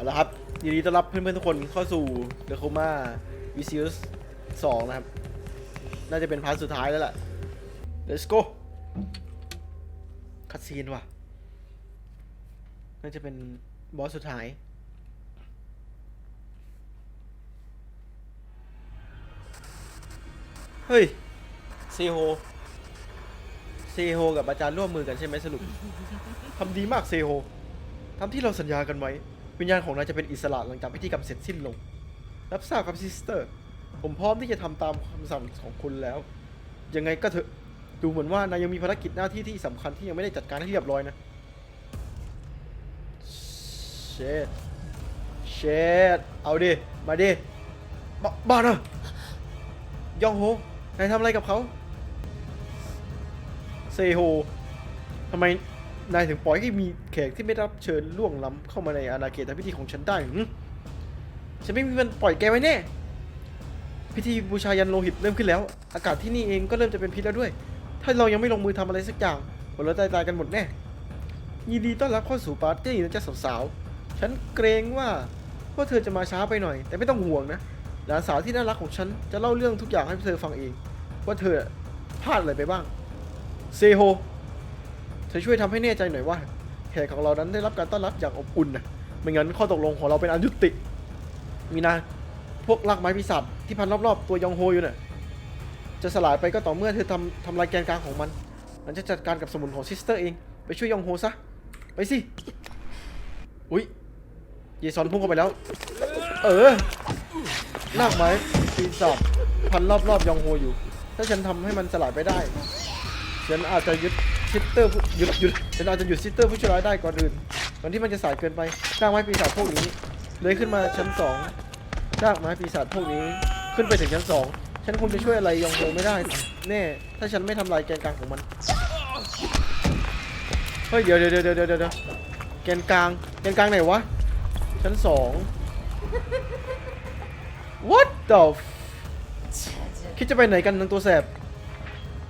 เอาละครับยินดีต้อนรับเพื่อนๆทุกคนเข้าสู่ The Coma v c u s 2นะครับ น่าจะเป็นพาร์ทสุดท้ายแล้วล่ะ Let's go คัดซีนว่ะ น่าจะเป็นบอสสุดท้าย เฮ้ยเซโฮเซโฮกับอาจารย์ร่วมมือกันใช่ไหมสรุปทำดีมากเซโฮตามที่เราสัญญากันไว้ วิญญาณของนายจะเป็นอิสระหลังจากพิธีกรรมเสร็จสิ้นลง รับทราบครับซิสเตอร์ ผมพร้อมที่จะทำตามคำสั่งของคุณแล้ว ยังไงก็เถอะ ดูเหมือนว่านายยังมีภารกิจหน้าที่ที่สำคัญที่ยังไม่ได้จัดการให้เรียบร้อยนะ เชดเชดเอาดิ มาดิบบ้านะยองโฮ นายทำอะไรกับเขา เซโฮทำไม นายถึงปล่อยให้มีแขกที่ไม่รับเชิญล่วงล้ำเข้ามาในอาณาเขตทางพิธีของฉันได้หึฉันไม่มีวันปล่อยแกไว้แน่ พิธีบูชายันโลหิตเริ่มขึ้นแล้ว อากาศที่นี่เองก็เริ่มจะเป็นพิษแล้วด้วย ถ้าเรายังไม่ลงมือทำอะไรสักอย่างผลเราตายตายกันหมดแน่ ยินดีต้อนรับเข้าสู่ปาร์ตี้นะจ๊ะสาวๆ ฉันเกรงว่าพวกเธอจะมาช้าไปหน่อย แต่ไม่ต้องห่วงนะ หลานสาวที่น่ารักของฉันจะเล่าเรื่องทุกอย่างให้เธอฟังเอง ว่าเธอพลาดอะไรไปบ้าง เซโฮ เธอช่วยทำให้แน่ใจหน่อยว่าแขกของเรานั้นได้รับการต้อนรับอย่างอบอุ่นนะไม่งั้นข้อตกลงของเราเป็นอันยุติ มีนาพวกรากไม้ปีศาจที่พันรอบๆ ตัวยองโฮอยู่น่ะจะสลายไปก็ต่อเมื่อเธอทำทำลายแกนกลางของมันมันจะจัดการกับสมุนของซิสเตอร์เอง ไปช่วยยองโฮซะ ไปสิ อุ๊ยเยซอนพุ่งเข้าไปแล้ว เออรากไม้ปีศาจพันรอบๆยองโฮอยู่ ถ้าฉันทำให้มันสลายไปได้ ฉันอาจจะยึด ซิสเตอร์ผู้หยุดหยุดฉันอาจจะหยุดซิสเตอร์ผู้ชั่วร้ายได้ก่อนอื่นก่อนที่มันจะสายเกินไปรากไม้ปีศาจพวกนี้เลยขึ้นมาชั้นสองรากไม้ปีศาจพวกนี้ขึ้นไปถึงชั้นสองฉันคงจะช่วยอะไรยองโฮไม่ได้ แน่ ถ้าฉันไม่ทำลายแกนกลางของมันเฮ้ยเดี๋ยวเดี๋ยวเดี๋ยวเดี๋ยวเดี๋ยวแกนกลางแกนกลางไหนวะชั้นสอง What the คิดจะไปไหนกันนางตัวแสบ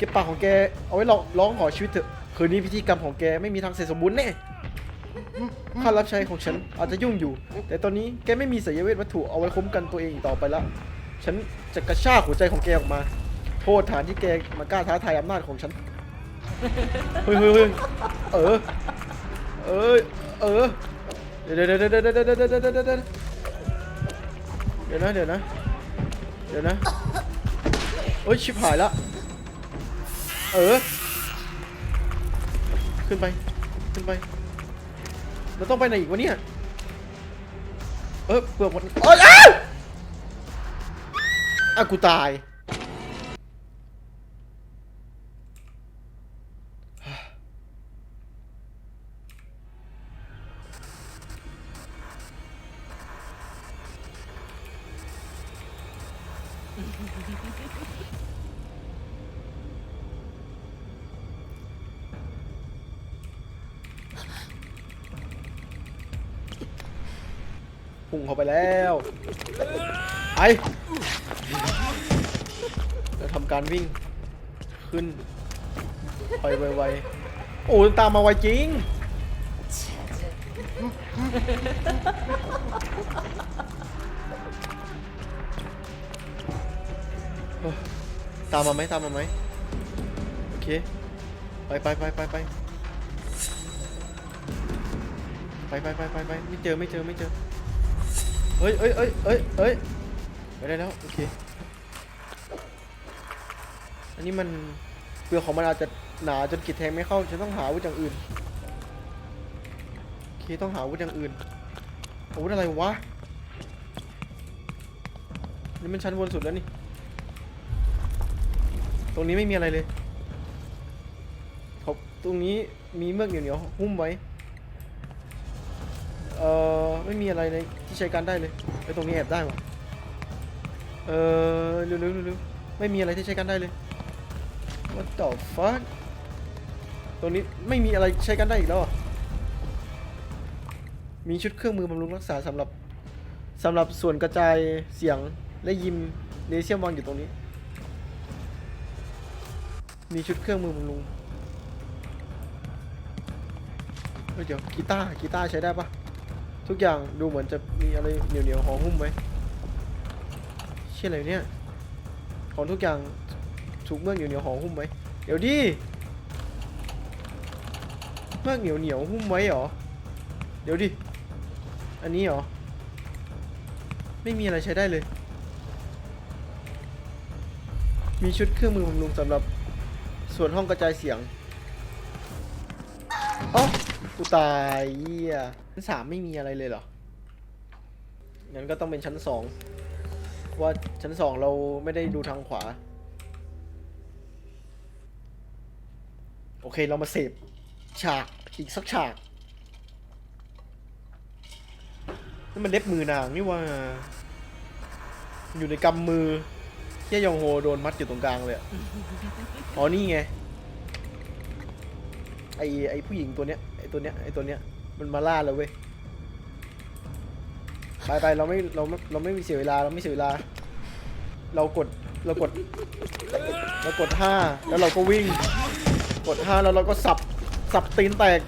เก็บปากของแกเอาไว้ร้องร้องขอชีวิตเถอะ คืนนี้พิธีกรรมของแกไม่มีทางเสร็จสมบูรณ์แน่ข้ารับใช้ของฉันอาจจะยุ่งอยู่ แต่ตอนนี้แกไม่มีสายเวทวัตถุเอาไว้คุ้มกันตัวเองอีกต่อไปแล้วฉันจะกระชากหัวใจของแกออกมา โทษฐานที่แกมากล้าท้าทายอำนาจของฉันเฮ้ยเฮ้ยเฮ้ยเออเออเออเดี๋ยวเดี๋ยวเดี๋ยวเดี๋ยวเดี๋ยวเดี๋ยวเดี๋ยวเดี๋ยวเดี๋ยวเดี๋ยวเดี๋ยวนะเดี๋ยวนะเดี๋ยวนะโอ้ยชิบหายละ เออ ขึ้นไป ขึ้นไปเราต้องไปไหนอีกวะเนี่ย เออเปลือกหมดโอ้ยอ้าวอะกูตาย เขาไปแล้วไปจะทำการวิ่ง ขึ้นไปไวๆโอ้ตามมาไวจริงตามมาไหมตามมาไหมโอเค ไปไปไปไปไปไปไปไปไปไปไม่เจอไม่เจอไม่เจอ เอ้ยเอ้ยเอ้ยเอ้ยเอ้ยไปได้แล้วโอเค อันนี้มันเปลือกของมันอาจจะหนาจนกรีดแทงไม่เข้าฉันต้องหาอาวุธอย่างอื่นโอเคต้องหาอาวุธอย่างอื่นอาวุธอะไรวะนี่มันชั้นบนสุดแล้วนี่ ตรงนี้ไม่มีอะไรเลยครับตรงนี้มีเมือกเหนียวๆหุ้มไว้ เออไม่มีอะไรเลยที่ใช้การได้เลยไอตรงนี้แอบได้วะเออเร็วๆเร็วๆไม่มีอะไรที่ใช้การได้เลย What the fuck ตรงนี้ไม่มีอะไรใช้กันได้อีกแล้วมีชุดเครื่องมือบำรุงรักษาสำหรับสำหรับส่วนกระจายเสียงและยิมเลเซียมวางอยู่ตรงนี้ มีชุดเครื่องมือบำรุงเฮ้ยเดี๋ยวกีตาร์กีตาร์ใช้ได้ปะ ทุกอย่างดูเหมือนจะมีอะไรเหนียวเหนียวๆห่อหุ้มไว้เชี่ยอะไรเนี่ยของทุกอย่างถูกเมือกเหนียวเหนียวห่อหุ้มไว้เดี๋ยวดิเมือกเหนียวเหนียวหุ้มไว้เหรอเดี๋ยวดิอันนี้เหรอไม่มีอะไรใช้ได้เลย มีชุดเครื่องมือบำรุงสำหรับส่วนห้องกระจายเสียง กูตายเหี้ยชั้นสามไม่มีอะไรเลยเหรอ งั้นก็ต้องเป็นชั้นสองว่าชั้นสองเราไม่ได้ดูทางขวา โอเคเรามาเสพฉากอีกสักฉากนั่นมันเล็บมือนางนี่ว่า อยู่ในกำมือเฮียยองโฮโดนมัดอยู่ตรงกลางเลยอะอ๋อนี่ไง ไอไอผู้หญิงตัวเนี้ยไอตัวเนี้ยไอตัวเนี้ยมันมาล่าเราเว้ยไปไปเราไม่เราไม่เราไม่มีเสียเวลาเราไม่เสียเวลา เรากดเรากดเรากดห้าแล้วเราก็วิ่ง กดห้าแล้วเราก็สับสับตีนแตก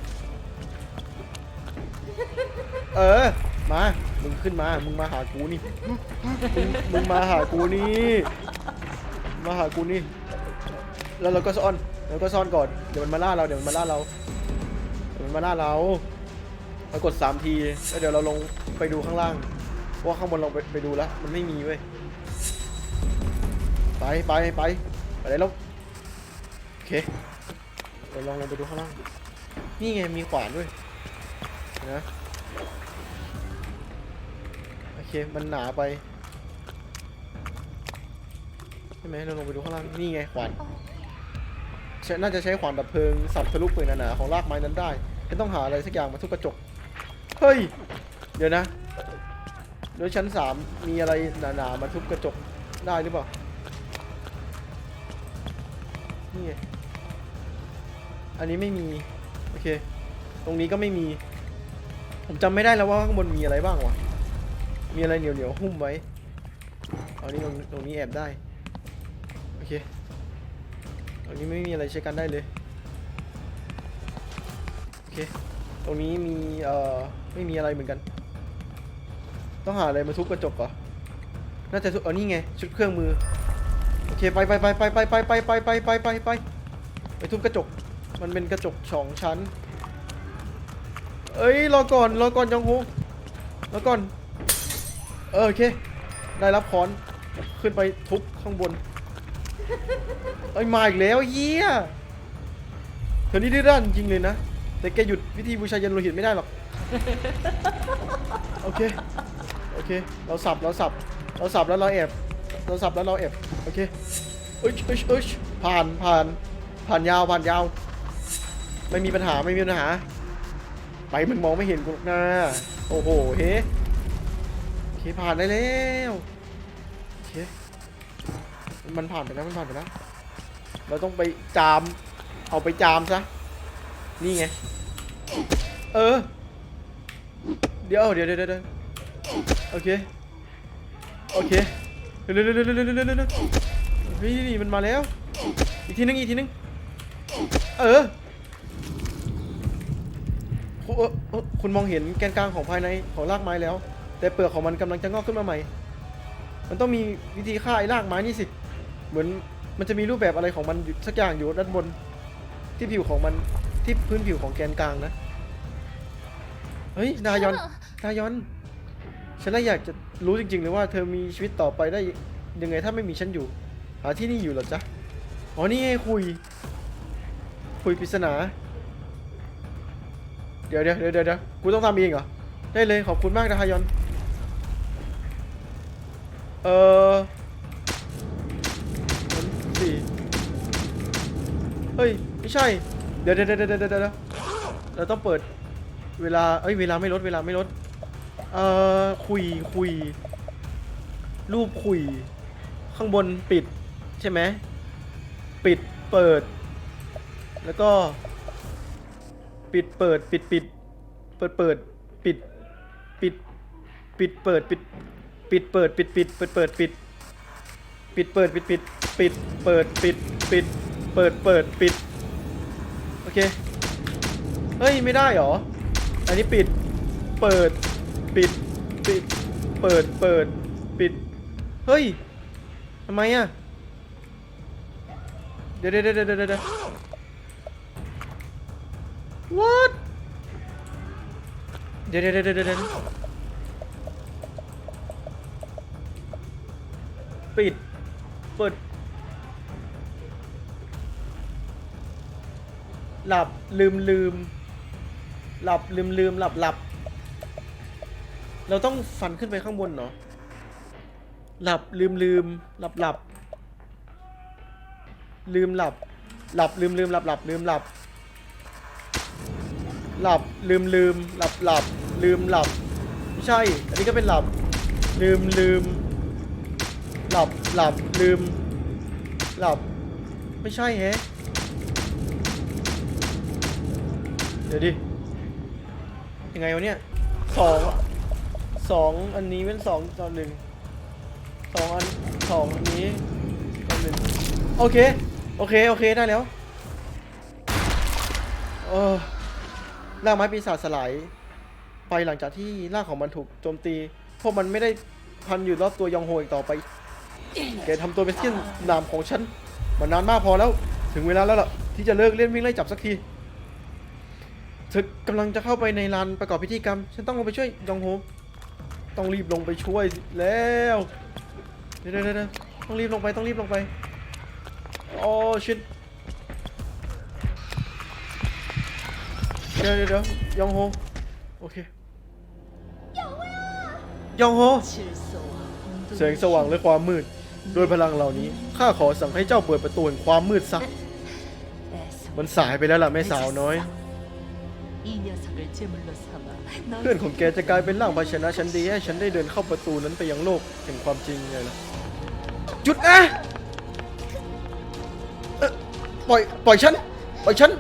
เออมามึงขึ้นมามึงมาหากูนี่มึงมึงมาหากูนี่มาหากูนี่ แล้วเราก็ซ่อน เราก็ซ่อนก่อน เดี๋ยวมันมาล่าเรา เดี๋ยวมันมาล่าเรา เดี๋ยวมันมาล่าเราเรากดสามที แล้วเดี๋ยวเราลงไปดูข้างล่าง ว่าข้างบนเราไปไปดูแล้ว มันไม่มีเว้ย ไปไปไปไปเลยลูกโอเค เดี๋ยวลองลงไปดูข้างล่าง นี่ไงมีขวานด้วย นะ โอเค มันหนาไป ใช่ไหมเราลงไปดูข้างล่าง นี่ไงขวาน ช้น่าจะใช้ขวานดับเพลิงสับทะลุปืนหนาๆของรากไม้นั้นได้ไม่ต้องหาอะไรสักอย่างมาทุบกระจก เฮ้ย เดี๋ยวนะโดยชั้นสามมีอะไรหนาๆมาทุบกระจกได้หรือเปล่า นี่ไงอันนี้ไม่มี โอเค ตรงนี้ก็ไม่มี ผมจำไม่ได้แล้วว่าข้างบนมีอะไรบ้างวะ มีอะไรเหนียวเหนียวๆหุ้มไว้อานี่ตรงนี้แอบได้ นี้ไม่มีอะไรใช้กันได้เลย โอเค ตรงนี้มีเอ่อไม่มีอะไรเหมือนกัน ต้องหาอะไรมาทุบกระจกเหรอ น่าจะทุบเออนี่ไง ชุดเครื่องมือ โอเคไปไปไปไปไปไปไปไปไปไปไปไปไปทุบกระจก มันเป็นกระจกสองชั้น เอ้ยรอก่อนรอก่อนจองฮูรอก่อน เออโอเค ได้รับค้อน ขึ้นไปทุบข้างบน เอ้มาอีกแล้วเยี่ยเธอนี่ดื้อด้านจริงเลยนะ แต่แกหยุดวิธีบูชายันโลหิตไม่ได้หรอก โอเค โอเค เราสับ เราสับ เราสับแล้วเราแอบ เราสับแล้วเราแอบ โอเคอ้ยเอ้ยเอ้ยผ่านผ่าน ผ่านยาวผ่านยาว ไม่มีปัญหาไม่มีปัญหา ไปมันมองไม่เห็นกูหรอกนะโอ้โหเฮ้โอเคผ่านได้แล้วโอเค มันผ่านไปแล้วมันผ่านไปแล้ว เราต้องไปจาม เอาไปจามซะ นี่ไง เออ เดี๋ยวเดี๋ยวเดี๋ยวเดี๋ยวโอเค โอเค เร็วเร็วเร็วเร็วเร็วเร็วเฮ้ยนี่มันมาแล้ว อีกทีนึงอีกทีนึง เออคุณมองเห็นแกนกลางของภายในของรากไม้แล้ว แต่เปลือกของมันกำลังจะงอกขึ้นมาใหม่ มันต้องมีวิธีฆ่าไอ้รากไม้นี่สิ เหมือนมันจะมีรูปแบบอะไรของมันอยู่สักอย่างอยู่ด้านบนที่ผิวของมันที่พื้นผิวของแกนกลางนะ เฮ้ยดายอนดายอน ฉันน่าอยากจะรู้จริงๆเลยว่าเธอมีชีวิตต่อไปได้ยังไงถ้าไม่มีฉันอยู่ หาที่นี่อยู่เหรอจ๊ะ อ๋อนี่ไงคุย คุยปริศนา เดี๋ยวเดี๋ยวเดี๋ยวเดี๋ยวกูต้องทำเองเหรอ ได้เลยขอบคุณมากนะฮายอน เออ เฮ้ย ไม่ใช่เดี๋ยวเดี๋ยวเดี๋ยวเดี๋ยวเดี๋ยวเดี๋ยวเราต้องเปิดเวลา เอ้ย เวลาไม่ลด เวลาไม่ลด เอ่อ คุย คุย รูปคุย ข้างบนปิด ใช่ไหม ปิด เปิด แล้วก็ ปิด เปิด ปิด ปิด เปิด เปิด ปิด ปิด ปิด เปิด ปิด ปิด เปิด ปิด ปิด เปิด เปิด ปิด ปิด เปิด ปิด ปิด ปิด เปิด ปิด ปิด เปิดเปิดปิด โอเค เฮ้ย ไม่ได้หรอ อันนี้ปิด เปิด ปิด ปิด เปิด เปิด ปิด เฮ้ย ทำไมอะเดี๋ยวเดี๋ยวเดี๋ยวเดี๋ยวเดะ what เดี๋ยวเดี๋ยวเดี๋ยวเดี๋ยวเดี๋ยวปิด เปิด หลับลืมลืม หลับลืมลืมหลับหลับ เราต้องฟันขึ้นไปข้างบนเนาะหลับลืมลืม หลับหลับ ลืมหลับ หลับลืมลืมหลับหลับลืมหลับ หลับลืมลืม หลับหลับ ลืมหลับไม่ใช่ อันนี้ก็เป็นหลับ ลืมลืม หลับหลับลืม หลับ ไม่ใช่แฮะ เดี๋ยวดิ ยังไงวะเนี่ยสองสองอันนี้เป็นสองต่อหนึ่งสองอันสองอันนี้ต่อหนึ่งโอเค โอเค โอเค ได้แล้วเออร่างไม้ปีศาจสลาย ไปหลังจากที่ร่างของมันถูกโจมตีเพราะมันไม่ได้พันอยู่รอบตัวยองโฮอีกต่อไป แกทำตัวเป็นเสี้ยนนามของฉันมานานมากพอแล้ว ถึงเวลาแล้วล่ะที่จะเลิกเล่นวิ่งไล่จับสักที เธอกำลังจะเข้าไปในลานประกอบพิธีกรรม ฉันต้องลงไปช่วยยองโฮต้องรีบลงไปช่วยแล้วเดี๋ยวเดี๋ยวเดี๋ยวต้องรีบลงไปต้องรีบลงไปโอ้ชิตเดี๋ยวเดี๋ยวเดี๋ยวยองโฮโอเคยองโฮแสงสว่างและความมืดโดยพลังเหล่านี้ข้าขอสั่งให้เจ้าเปิดประตูแห่งความมืดซะมันสายไปแล้วล่ะแม่สาวน้อย เพื่อนของแกจะกลายเป็นร่างภาชนะชั้นดีให้ฉันได้เดินเข้าประตูนั้นไปยังโลกแห่งความจริงไงล่ะหยุดนะเอ่อปล่อยปล่อยฉันปล่อยฉัน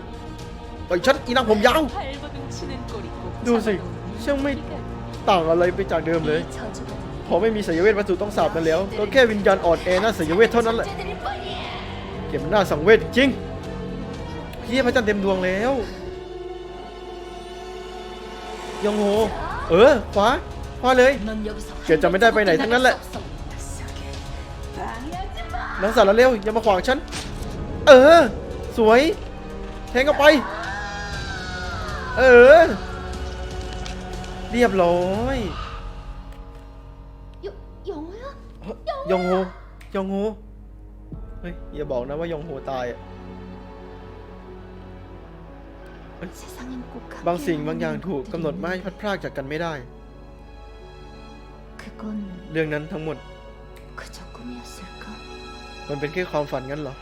ปล่อยฉันอีนางผมยาวดูสิช่างไม่ต่างอะไรไปจากเดิมเลยพอไม่มีสายเวทวัตถุต้องสาบนั้นแล้ว ก็แค่วิญญาณอ่อนแอหน้าสายเวทเท่านั้นแหละเก็บหน้าสังเวชจริงพี่พระจันทร์เต็มดวงแล้ว ยองโฮเออขวาขวาเลยเกิดจะไม่ได้ไปไหนทั้งนั้นแหละน้องสาวเราเร็วอย่ามาขวางฉัน เออ สวย แทงเข้าไป เออ เรียบร้อยเฮ้ยยองโฮยองโฮเฮ้ยอย่าบอกนะว่ายองโฮตายอะ บางสิ่งบางอย่างถูกกำหนดมาให้พลัดพรากจากกันไม่ได้ เรื่องนั้นทั้งหมด มันเป็นแค่ความฝันงั้นเหรอ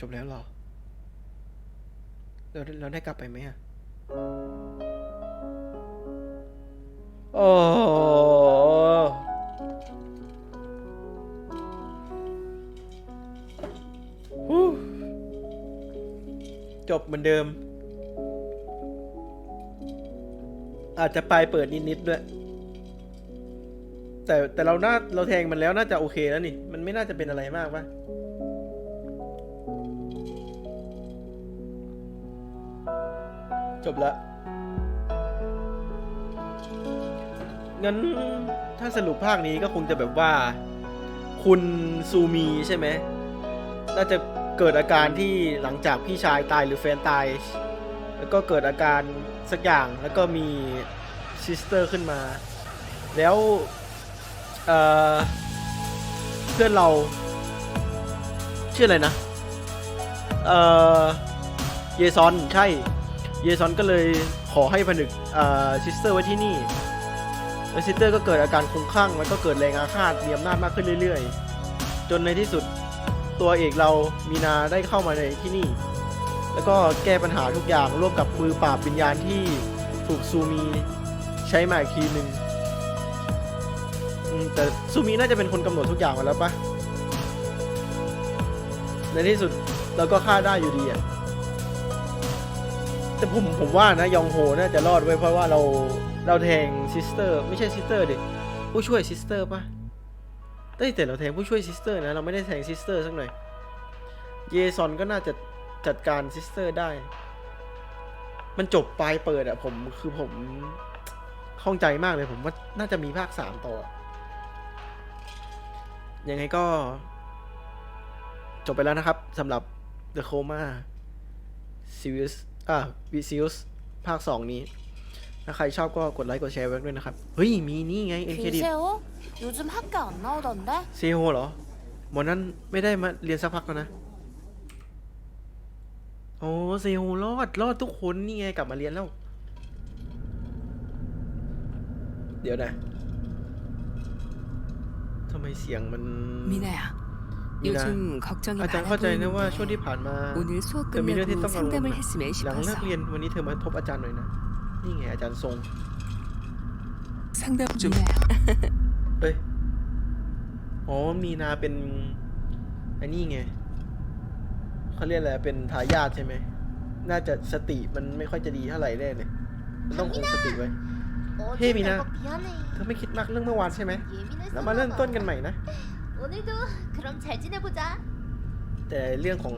จบแล้วเหรอเราเราได้กลับไปไหมอะ โอ้จบเหมือนเดิม อาจจะปลายเปิดนิดๆด้วย แต่แต่เราน่าเราแทงมันแล้วน่าจะโอเคแล้วนี่ มันไม่น่าจะเป็นอะไรมากปะจบละ งั้นถ้าสรุปภาคนี้ก็คงจะแบบว่า คุณซูมีใช่ไหมน่าจะเกิดอาการที่หลังจากพี่ชายตายหรือแฟนตาย แล้วก็เกิดอาการสักอย่างแล้วก็มีซิสเตอร์ขึ้นมา แล้วเอ่อเพื่อนเราชื่ออะไรนะเอ่อเยซอนใช่ เยซอนก็เลยขอให้ผนึกเอ่อซิสเตอร์ไว้ที่นี่ แล้วซิสเตอร์ก็เกิดอาการคลุ้มคลั่งแล้วก็เกิดแรงอาฆาตมีอำนาจมากขึ้นเรื่อยๆ จนในที่สุดตัวเอกเรามีนาได้เข้ามาในที่นี่ แล้วก็แก้ปัญหาทุกอย่างร่วมกับมือปราบวิญญาณที่ถูกซูมีใช้มาอีกทีหนึ่งแต่ซูมีน่าจะเป็นคนกำหนดทุกอย่างมาแล้วปะในที่สุดเราก็ฆ่าได้อยู่ดีอะแต่ผมผมว่านะยองโฮน่าจะรอดไว้เพราะว่าเรา เราแทงซิสเตอร์ไม่ใช่ซิสเตอร์ดิผู้ช่วยซิสเตอร์ปะแต่เอ้แต่เราแทงผู้ช่วยซิสเตอร์นะเราไม่ได้แทงซิสเตอร์สักหน่อยเยซอนก็น่าจะจัดการซิสเตอร์ได้ มันจบปลายเปิดอะผมคือผมข้องใจมากเลยผมว่าน่าจะมีภาคสามต่อ ยังไงก็ จบไปแล้วนะครับสำหรับ The Coma Series อะ v i c i u s ภาค2นี้ ถ้าใครชอบก็กดไลค์กดแชร์ไว้ด้วยนะครับ เฮ้ย มีนี่ไง n k d 글쎄요. 요즘 학교 안 나오던데? เซโฮเหรอหมอนั้นไม่ได้มาเรียนสักพักแล้วนะ โอ้เซโฮรอด รอดทุกคนนี่ไงกลับมาเรียนแล้ว เดี๋ยวนะทำไมเสียงมัน 미나야. 미나. 요즘 걱정이 อาจารย์ 많아 เข้าใจนะว่าช่วงที่ 보이는데 ผ่านมา 오늘 수업 เธอมีเรื่องที่ต้อง 끝나고 กังวล 상담을 นะ 했으면 หลังเลิ 싶어서 กเรียนวันนี้เธอมาพบอาจารย์หน่อยนะ นี่ไงอาจารย์ทรง 상담 좀 미나야. เอ้ย อ๋อ มีนาเป็นไอ้นี่ไง เขาเรียกอะไร เป็นทายาทใช่ไหม น่าจะสติมันไม่ค่อยจะดีเท่าไหร่แน่เลย มันต้องคุมสติไว้ 어제 혜민아. 내가 미안해. เธอไม่คิดมากเรื่องเมื่อวานใช่ไหม 예민했어. เรามาเริ่มต้นกันใหม่นะ 오늘도 그럼 잘 지내보자. แต่เรื่องของ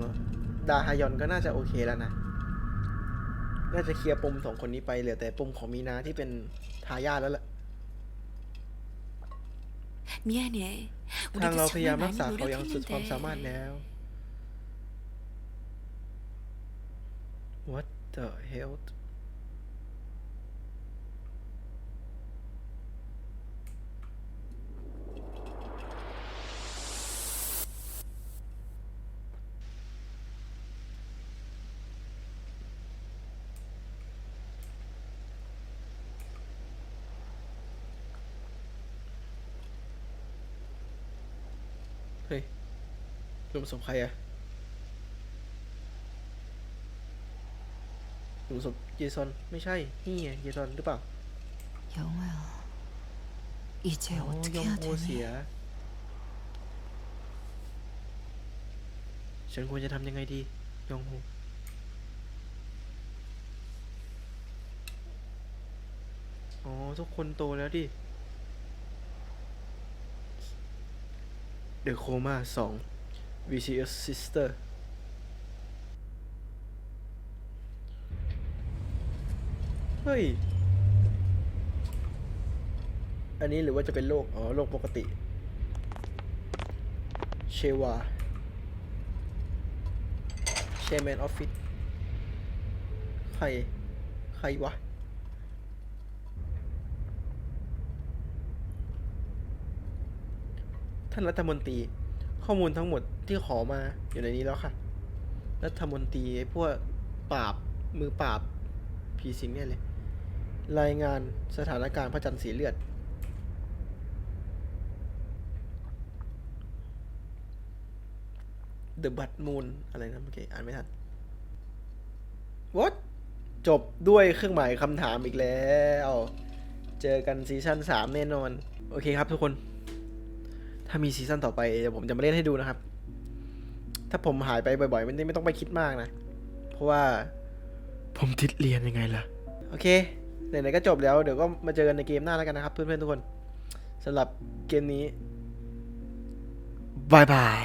ดาฮายอนก็น่าจะโอเคแล้วนะ น่าจะเคลียร์ปมสองคนนี้ไปเหลือแต่ปมของมีนาที่เป็นทายาทแล้วล่ะ 미안해. ทาง 우리도 เราพยายาม 정말 รักษา 많이 เขาอย่างสุดความสามารถ 노력했는데 แล้ว What the hell เฮ้ยรวมศพใครอะรวมศพเยซอน ไม่ใช่ นี่ไงเยซอนหรือเปล่า 영호야. 이제 อ๋อ 어떻게 ยอง 해야 โฮเสี 되니? ย ฉันควรจะทำยังไงดี ยองโฮ อ๋อ ทุกคนโตแล้วดิ The Coma 2 VCS Sister เฮ้ย อันนี้หรือว่าจะเป็นโรค อ๋อ โรคปกติ เชวาเชแมนออฟฟิศใคร ใครวะ ท่านรัฐมนตรี ข้อมูลทั้งหมดที่ขอมาอยู่ในนี้แล้วค่ะ รัฐมนตรีพวกปราบมือปราบผีสิงเนี่ยเลย รายงานสถานการณ์พระจันทร์สีเลือด The Blood Moon อะไรนะเมื่อกี้อ่านไม่ทัน What จบด้วยเครื่องหมายคำถามอีกแล้ว เจอกันซีซั่น3 แน่นอน โอเคครับทุกคน ถ้ามีซีซั่นต่อไปเดี๋ยวผมจะมาเล่นให้ดูนะครับ ถ้าผมหายไปบ่อยๆมันไม่ต้องไปคิดมากนะ เพราะว่าผมติดเรียนยังไงล่ะ โอเค ไหนๆก็จบแล้วเดี๋ยวก็มาเจอกันในเกมหน้าแล้วกันนะครับ เพื่อนๆทุกคนสำหรับเกมนี้บายบาย